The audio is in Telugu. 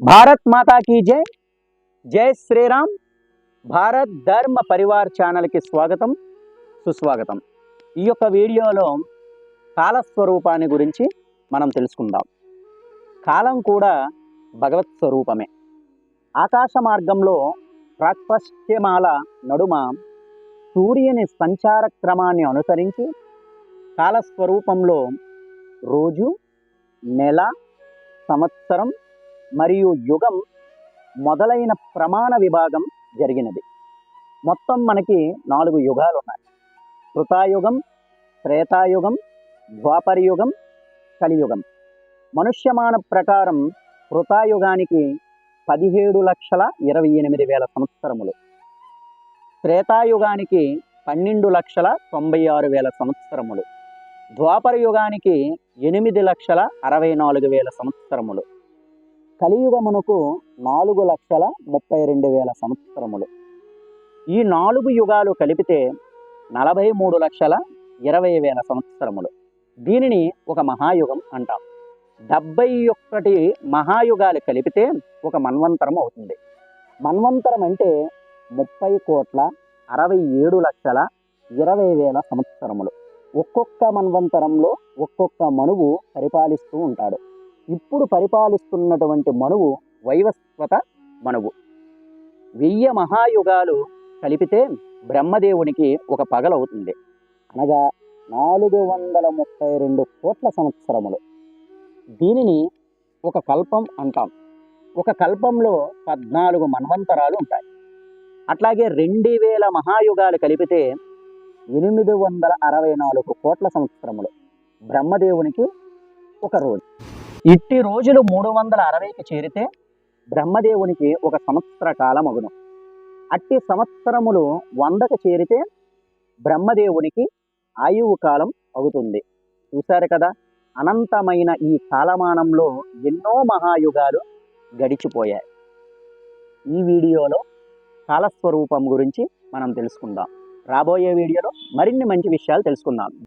భారత్ మాతా కీ జై. జై శ్రీరామ్. భారత్ ధర్మ పరివార్ ఛానల్కి స్వాగతం సుస్వాగతం. ఈ యొక్క వీడియోలో కాలస్వరూపాన్ని గురించి మనం తెలుసుకుందాం. కాలం కూడా భగవత్ స్వరూపమే. ఆకాశ మార్గంలో ప్రాక్పశ్చిమాల నడుమ సూర్యుని సంచార క్రమాన్ని అనుసరించి కాలస్వరూపంలో రోజు నెల సంవత్సరం మరియు యుగం మొదలైన ప్రమాణ విభాగం జరిగినది. మొత్తం మనకి నాలుగు యుగాలు ఉన్నాయి కృతాయుగం త్రేతాయుగం ద్వాపరయుగం కలియుగం. మనుష్యమాన ప్రకారం కృతాయుగానికి పదిహేడు లక్షల ఇరవై ఎనిమిది వేల సంవత్సరములు. త్రేతాయుగానికి పన్నెండు లక్షల తొంభై ఆరు వేల సంవత్సరములు. ద్వాపర యుగానికి ఎనిమిది లక్షల అరవై నాలుగు వేల సంవత్సరములు. కలియుగమునకు నాలుగు లక్షల ముప్పై రెండు వేల సంవత్సరములు. ఈ నాలుగు యుగాలు కలిపితే నలభై మూడు లక్షల ఇరవై వేల సంవత్సరములు. దీనిని ఒక మహాయుగం అంటాం. డెబ్బై ఒక్కటి మహాయుగాలు కలిపితే ఒక మన్వంతరం అవుతుంది. మన్వంతరం అంటే ముప్పై కోట్ల అరవై ఏడు లక్షల ఇరవై వేల సంవత్సరములు. ఒక్కొక్క మన్వంతరంలో ఒక్కొక్క మనువు పరిపాలిస్తూ ఉంటాడు. ఇప్పుడు పరిపాలిస్తున్నటువంటి మనువు వైవస్వత మనువు. వెయ్యి మహాయుగాలు కలిపితే బ్రహ్మదేవునికి ఒక పగలవుతుంది. అనగా నాలుగు వందల ముప్పై రెండు కోట్ల సంవత్సరములు. దీనిని ఒక కల్పం అంటాం. ఒక కల్పంలో పద్నాలుగు మన్వంతరాలు ఉంటాయి. అట్లాగే రెండు వేల మహాయుగాలు కలిపితే ఎనిమిది వందల అరవై నాలుగు కోట్ల సంవత్సరములు. బ్రహ్మదేవునికి ఒక రోజు. ఇట్టి రోజులు మూడు వందల అరవైకి చేరితే బ్రహ్మదేవునికి ఒక సంవత్సర కాలం అగును అట్టి సంవత్సరములు వందకు చేరితే బ్రహ్మదేవునికి ఆయువు కాలం అవుతుంది. చూశారు కదా? అనంతమైన ఈ కాలమానంలో ఎన్నో మహాయుగాలు గడిచిపోయాయి. ఈ వీడియోలో కాలస్వరూపం గురించి మనం తెలుసుకుందాం. రాబోయే వీడియోలో మరిన్ని మంచి విషయాలు తెలుసుకుందాం.